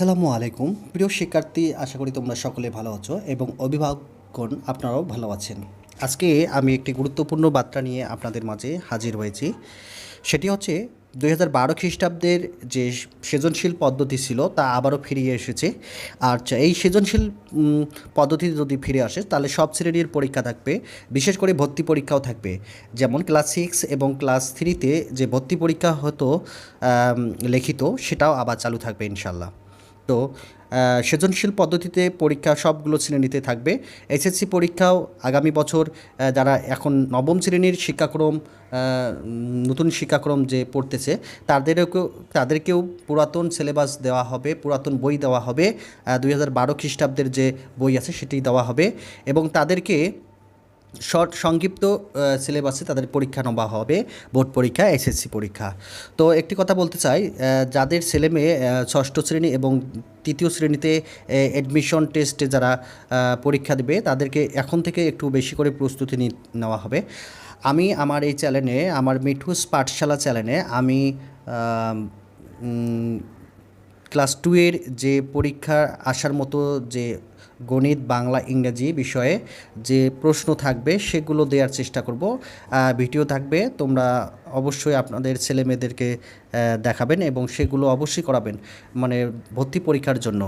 আসসালামু আলাইকুম। প্রিয় শিক্ষার্থী, আশা করি তোমরা সকলে ভালো আছো এবং অভিভাবকগণ আপনারাও ভালো আছেন। আজকে আমি একটি গুরুত্বপূর্ণ বার্তা নিয়ে আপনাদের মাঝে হাজির হয়েছি। সেটি হচ্ছে, দুই হাজার বারো খ্রিস্টাব্দের যে সৃজনশীল পদ্ধতি ছিল, তা আবারও ফিরিয়ে এসেছে। আর এই সৃজনশীল পদ্ধতি যদি ফিরে আসে, তাহলে সব শ্রেণির পরীক্ষা থাকবে, বিশেষ করে ভর্তি পরীক্ষাও থাকবে। যেমন ক্লাস সিক্স এবং ক্লাস থ্রিতে যে ভর্তি পরীক্ষা হতো লিখিত, সেটাও আবার চালু থাকবে ইনশাল্লাহ তো সৃজনশীল পদ্ধতিতে পরীক্ষা সবগুলো শ্রেণীতে থাকবে। এসএসসি পরীক্ষাও আগামী বছর যারা এখন নবম শ্রেণির শিক্ষাক্রম নতুন শিক্ষাক্রম যে পড়তেছে, তাদেরকেও তাদেরকেও পুরাতন সিলেবাস দেওয়া হবে, পুরাতন বই দেওয়া হবে দুই হাজার বারো খ্রিস্টাব্দের যে বই আছে সেটি দেওয়া হবে এবং তাদেরকে শর্ট সংক্ষিপ্ত সিলেবাসে তাদের পরীক্ষা নেওয়া হবে, বোর্ড পরীক্ষা এসএসসি পরীক্ষা। তো একটি কথা বলতে চাই যাদের ছেলে মেয়ে ষষ্ঠ শ্রেণি এবং তৃতীয় শ্রেণীতে অ্যাডমিশন টেস্টে যারা পরীক্ষা দেবে, তাদেরকে এখন থেকে একটু বেশি করে প্রস্তুতি নেওয়া হবে। আমি আমার এই চ্যানেলে আমার মিঠুস পাঠশালা চ্যানেলে আমি ক্লাস টু এর যে পরীক্ষা আসার মতো যে গণিত, বাংলা, ইংরেজি বিষয়ে যে প্রশ্ন থাকবে সেগুলো দেওয়ার চেষ্টা করব। ভিডিও থাকবে, তোমরা অবশ্যই আপনাদের ছেলে মেয়েদেরকে দেখাবেন এবং সেগুলো অবশ্যই করাবেন মানে ভর্তি পরীক্ষার জন্য।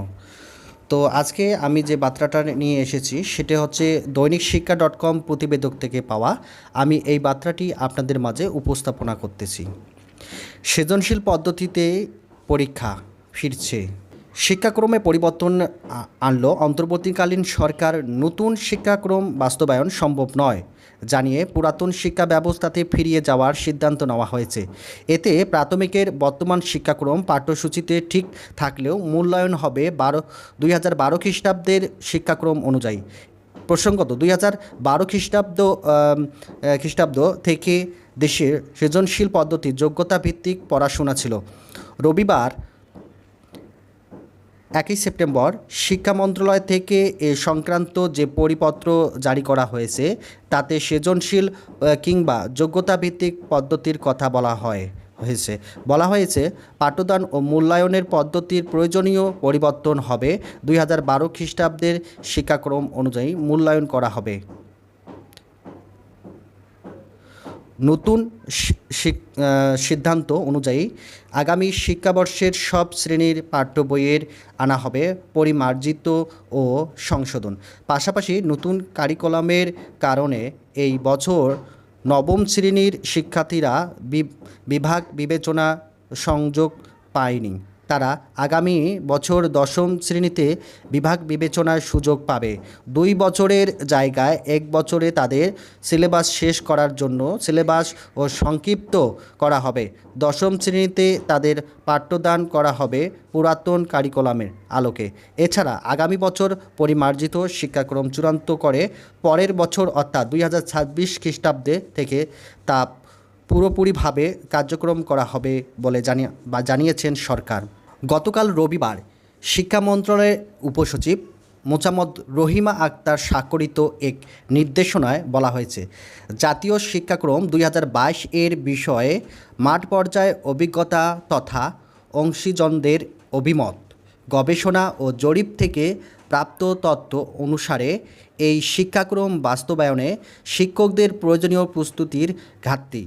তো আজকে আমি যে বার্তাটা নিয়ে এসেছি সেটা হচ্ছে দৈনিক শিক্ষা ডট কম প্রতিবেদক থেকে পাওয়া। আমি এই বার্তাটি আপনাদের মাঝে উপস্থাপনা করতেছি। সৃজনশীল পদ্ধতিতে পরীক্ষা। ফিরছে। শিক্ষাক্রমে পরিবর্তন আনলো। অন্তর্বর্তীকালীন সরকার নতুন শিক্ষাক্রম বাস্তবায়ন সম্ভব নয়, জানিয়ে পুরাতন শিক্ষা ব্যবস্থাতে ফিরিয়ে যাওয়ার সিদ্ধান্ত নেওয়া হয়েছে। এতে প্রাথমিকের বর্তমান শিক্ষাক্রম পাঠ্যসূচিতে ঠিক থাকলেও মূল্যায়ন হবে বারো, দুই হাজার বারো খ্রিস্টাব্দের শিক্ষাক্রম অনুযায়ী। প্রসঙ্গত, দুই হাজার বারো খ্রিস্টাব্দ খ্রিস্টাব্দ থেকে দেশের সৃজনশীল পদ্ধতি যোগ্যতা ভিত্তিক পড়াশোনা ছিল। রবিবার একই সেপ্টেম্বর শিক্ষা মন্ত্রণালয় থেকে এ সংক্রান্ত যে পরিপত্র জারি করা হয়েছে, তাতে সৃজনশীল কিংবা যোগ্যতা ভিত্তিক পদ্ধতির কথা বলা হয়, হয়েছে। বলা হয়েছে, পাঠদান ও মূল্যায়নের পদ্ধতির প্রয়োজনীয় পরিবর্তন হবে দুই হাজার বারো খ্রিস্টাব্দের শিক্ষাক্রম অনুযায়ী মূল্যায়ন করা হবে। নতুন সিদ্ধান্ত অনুযায়ী আগামী শিক্ষাবর্ষের সব শ্রেণির পাঠ্য বইয়ের আনা হবে পরিমার্জিত ও সংশোধন। পাশাপাশি নতুন কারিকুলামের কারণে এই বছর নবম শ্রেণির শিক্ষার্থীরা বিভাগ বিবেচনা সংযোগ পায়নি। তারা আগামী বছর দশম শ্রেণীতে বিভাগ বিবেচনার সুযোগ পাবে। দুই বছরের জায়গায় এক বছরে তাদের সিলেবাস শেষ করার জন্য সিলেবাস ও সংক্ষিপ্ত করা হবে। দশম শ্রেণীতে তাদের পাঠ্যদান করা হবে পুরাতন কারিকুলামের আলোকে। এছাড়া আগামী বছর পরিমার্জিত শিক্ষাক্রম চূড়ান্ত করে পরের বছর অর্থাৎ দুই হাজার ছাব্বিশ খ্রিস্টাব্দে থেকে তা পুরোপুরিভাবে কার্যক্রম করা হবে বলে জানিয়ে বা জানিয়েছেন সরকার। গতকাল রবিবার শিক্ষা মন্ত্রণালয়ের উপসচিব মোচাম্মদ রহিমা আক্তার স্বাক্ষরিত এক নির্দেশনায় বলা হয়েছে, জাতীয় শিক্ষাক্রম দুই হাজার বাইশ এর বিষয়ে মাঠ পর্যায়ে অভিজ্ঞতা তথা অংশীজনদের অভিমত, গবেষণা ও জরিপ থেকে প্রাপ্ত তথ্য অনুসারে এই শিক্ষাক্রম বাস্তবায়নে শিক্ষকদের প্রয়োজনীয় প্রস্তুতির ঘাটতি।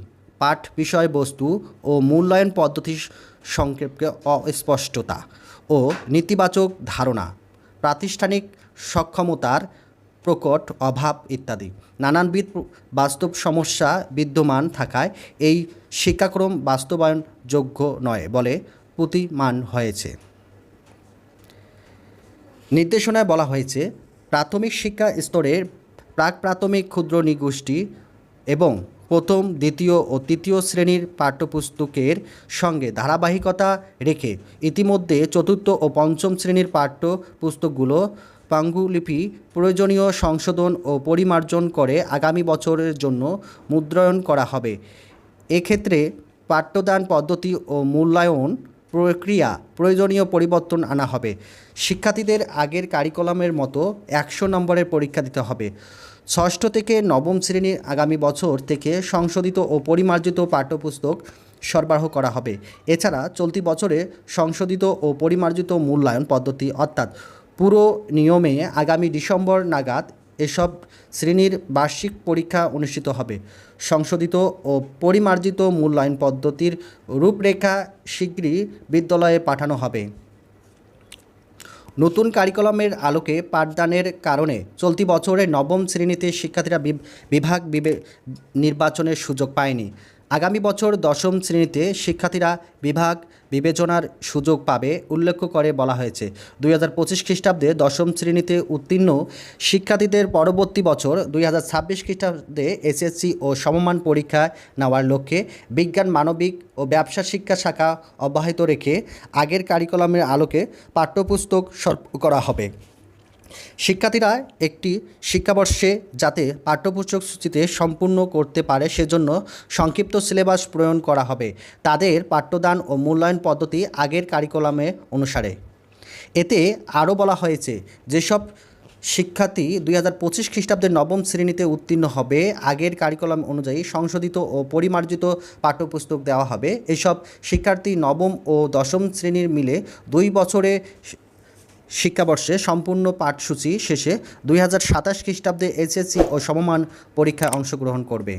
পাঠ বিষয়বস্তু ও মূল্যায়ন পদ্ধতি সংক্ষেপে অস্পষ্টতা ও নেতিবাচক ধারণা, প্রাতিষ্ঠানিক সক্ষমতার প্রকট অভাব ইত্যাদি। নানানবিধ বাস্তব সমস্যা বিদ্যমান থাকায় এই শিক্ষাক্রম বাস্তবায়নযোগ্য নয় বলে প্রতিমান হয়েছে। নির্দেশনায় বলা হয়েছে, প্রাথমিক শিক্ষা স্তরের প্রাক প্রাথমিক ক্ষুদ্র নিগোষ্ঠী এবং প্রথম, দ্বিতীয় ও তৃতীয় শ্রেণির পাঠ্যপুস্তকের সঙ্গে ধারাবাহিকতা রেখে ইতিমধ্যে চতুর্থ ও পঞ্চম শ্রেণির পাঠ্যপুস্তকগুলো পাঙ্গুলিপি, প্রয়োজনীয় সংশোধন ও পরিমার্জন করে আগামী বছরের জন্য মুদ্রায়ন করা হবে। এক্ষেত্রে পাঠ্যদান পদ্ধতি ও মূল্যায়ন প্রক্রিয়া প্রয়োজনীয় পরিবর্তন আনা হবে। শিক্ষার্থীদের আগের কারিকুলামের মতো একশো নম্বরের পরীক্ষা দিতে হবে। ষষ্ঠ থেকে নবম শ্রেণির আগামী বছর থেকে সংশোধিত ও পরিমার্জিত পাঠ্যপুস্তক সরবরাহ করা হবে। এছাড়া চলতি বছরে সংশোধিত ও পরিমার্জিত মূল্যায়ন পদ্ধতি অর্থাৎ পুরো নিয়মে আগামী ডিসেম্বর নাগাদ এসব শ্রেণির বার্ষিক পরীক্ষা অনুষ্ঠিত হবে। সংশোধিত ও পরিমার্জিত মূল্যায়ন পদ্ধতির রূপরেখা শীঘ্রই বিদ্যালয়ে পাঠানো হবে। নতুন কারিকুলামের আলোকে পাঠদানের কারণে চলতি বছরে নবম শ্রেণীতে শিক্ষার্থীরা বিভ- বিভাগ নির্বাচনের সুযোগ পায়নি। আগামী বছর দশম শ্রেণীতে শিক্ষার্থীরা বিভাগ বিবেচনার সুযোগ পাবে উল্লেখ করে বলা হয়েছে। দুই হাজার পঁচিশ খ্রিস্টাব্দে দশম শ্রেণীতে উত্তীর্ণ শিক্ষার্থীদের পরবর্তী বছর দুই হাজার ছাব্বিশ খ্রিস্টাব্দে এসএসসি ও সমমান পরীক্ষা নেওয়ার লক্ষ্যে বিজ্ঞান, মানবিক ও ব্যবসা শিক্ষা শাখা অব্যাহত রেখে আগের কারিকুলামের আলোকে পাঠ্যপুস্তক করা হবে। শিক্ষার্থীরা একটি শিক্ষাবর্ষে যাতে পাঠ্যপুস্তক সূচিতে সম্পূর্ণ করতে পারে সেজন্য সংক্ষিপ্ত সিলেবাস প্রণয়ন করা হবে। তাদের পাঠ্যদান ও মূল্যায়ন পদ্ধতি আগের কারিকুলামে অনুসারে। এতে আরও বলা হয়েছে, যেসব শিক্ষার্থী দুই হাজার পঁচিশ খ্রিস্টাব্দের নবম শ্রেণীতে উত্তীর্ণ হবে, আগের কারিকুলাম অনুযায়ী সংশোধিত ও পরিমার্জিত পাঠ্যপুস্তক দেওয়া হবে। এসব শিক্ষার্থী নবম ও দশম শ্রেণির মিলে দুই বছরে শিক্ষাবর্ষে সম্পূর্ণ পাঠসূচি শেষে দুই হাজার সাতাশ খ্রিস্টাব্দে এইচএসসি ও সমমান পরীক্ষায় অংশগ্রহণ করবে।